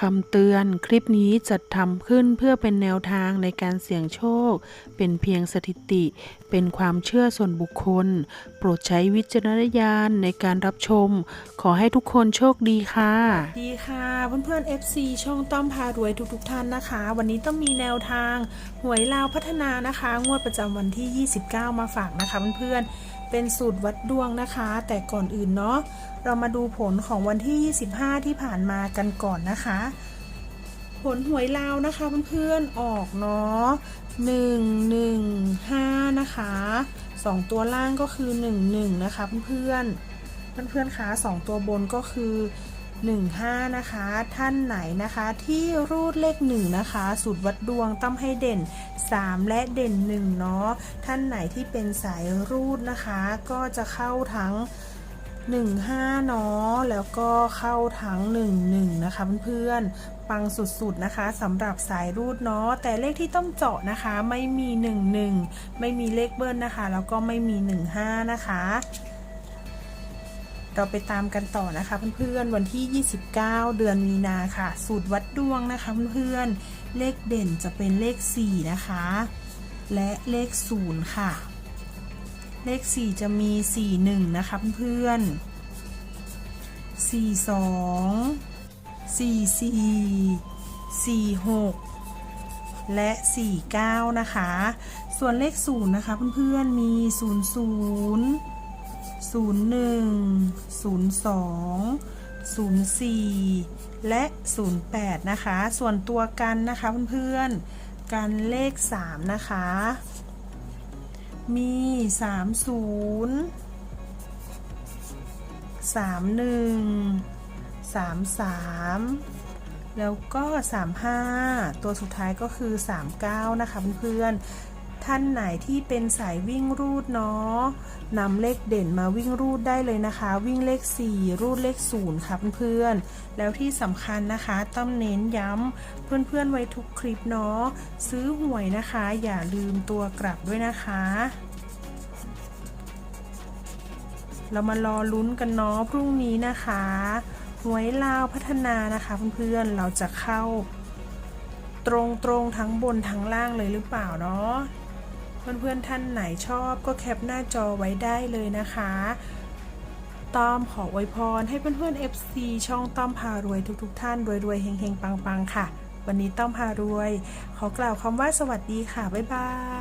คำเตือนคลิปนี้จัดทำขึ้นเพื่อเป็นแนวทางในการเสี่ยงโชค เป็นเพียงสถิติ เป็นความเชื่อส่วนบุคคล โปรดใช้วิจารณญาณในการรับชม ขอให้ทุกคนโชคดีค่ะ ดีค่ะเพื่อนๆ FC ช่องต้อมพารวยทุกๆท่านนะคะ วันนี้ต้องมีแนวทาง หวยลาวพัฒนานะคะ งวดประจำวันที่ 29 มาฝากนะคะเพื่อนๆเป็นสูตรวัดดวงนะคะ แต่ก่อนอื่นเนาะเรามาดูผลของวันที่ 25 ที่ผ่านมากันก่อนนะคะ ผลหวยลาวนะคะเพื่อนๆออกเนาะ1 1 5นะคะสองตัวล่างก็คือ1 1นะคะเพื่อนๆเพื่อนๆคะสองตัวบนก็คือ 15 นะคะ ท่านไหนนะคะที่รูดเลข 1 นะคะ สูตรวัดดวงต้องให้เด่น 3 และเด่น 1 เนาะ ท่านไหนที่เป็นสายรูดนะคะ ก็จะเข้าทั้ง 15 เนาะ แล้วก็เข้าทั้ง 11 นะคะเพื่อนๆ ปังสุดๆนะคะสำหรับสายรูดเนาะ แต่เลขที่ต้องเจาะนะคะ ไม่มี 11 ไม่มีเลขเบิ้ลนะคะ แล้วก็ไม่มี 15 นะคะ เราไปตามกันต่อนะคะเพื่อนๆวันที่ 29 เดือนมีนาค่ะ สูตรวัดดวงนะคะเพื่อนๆเลขเด่นจะเป็นเลข 4 นะคะ และเลข 0 ค่ะ เลข 4 จะมี 4 1 นะคะเพื่อนๆ4 2 4 4 4 6และ4 9นะคะ ส่วนเลข0นะคะเพื่อนๆมี0 0 01 02 04 และ 08 นะคะ ส่วนตัวกันนะคะเพื่อนๆ กันเลข 3 นะคะ มี 30 31 33 แล้วก็ 35 ตัวสุดท้ายก็คือ 39 นะคะเพื่อนๆ ท่านไหนที่เป็นสายวิ่งรูดเนาะนำเลขเด่นมาวิ่งรูดได้เลยนะคะ วิ่งเลข 4 รูดเลข 0 ค่ะเพื่อนๆ แล้วที่สำคัญนะคะ ต้องเน้นย้ำเพื่อนๆไว้ทุกคลิปเนาะซื้อหวยนะคะ อย่าลืมตัวกลับด้วยนะคะเรามารอลุ้นกันเนาะพรุ่งนี้นะคะหวยลาวพัฒนานะคะเพื่อนๆ เราจะเข้า ตรงๆ ทั้งบนทั้งล่างเลยหรือเปล่าเนาะ เพื่อนๆท่านไหนชอบก็แคปหน้าจอไว้ได้เลยนะคะต้อมขออวยพรให้เพื่อนๆ FC ช่องต้อมพารวยทุกๆ ท่านรวยๆเฮงๆ ปังๆ ค่ะ วันนี้ต้อมพารวย ขอกล่าวคำว่าสวัสดีค่ะ บ๊ายบาย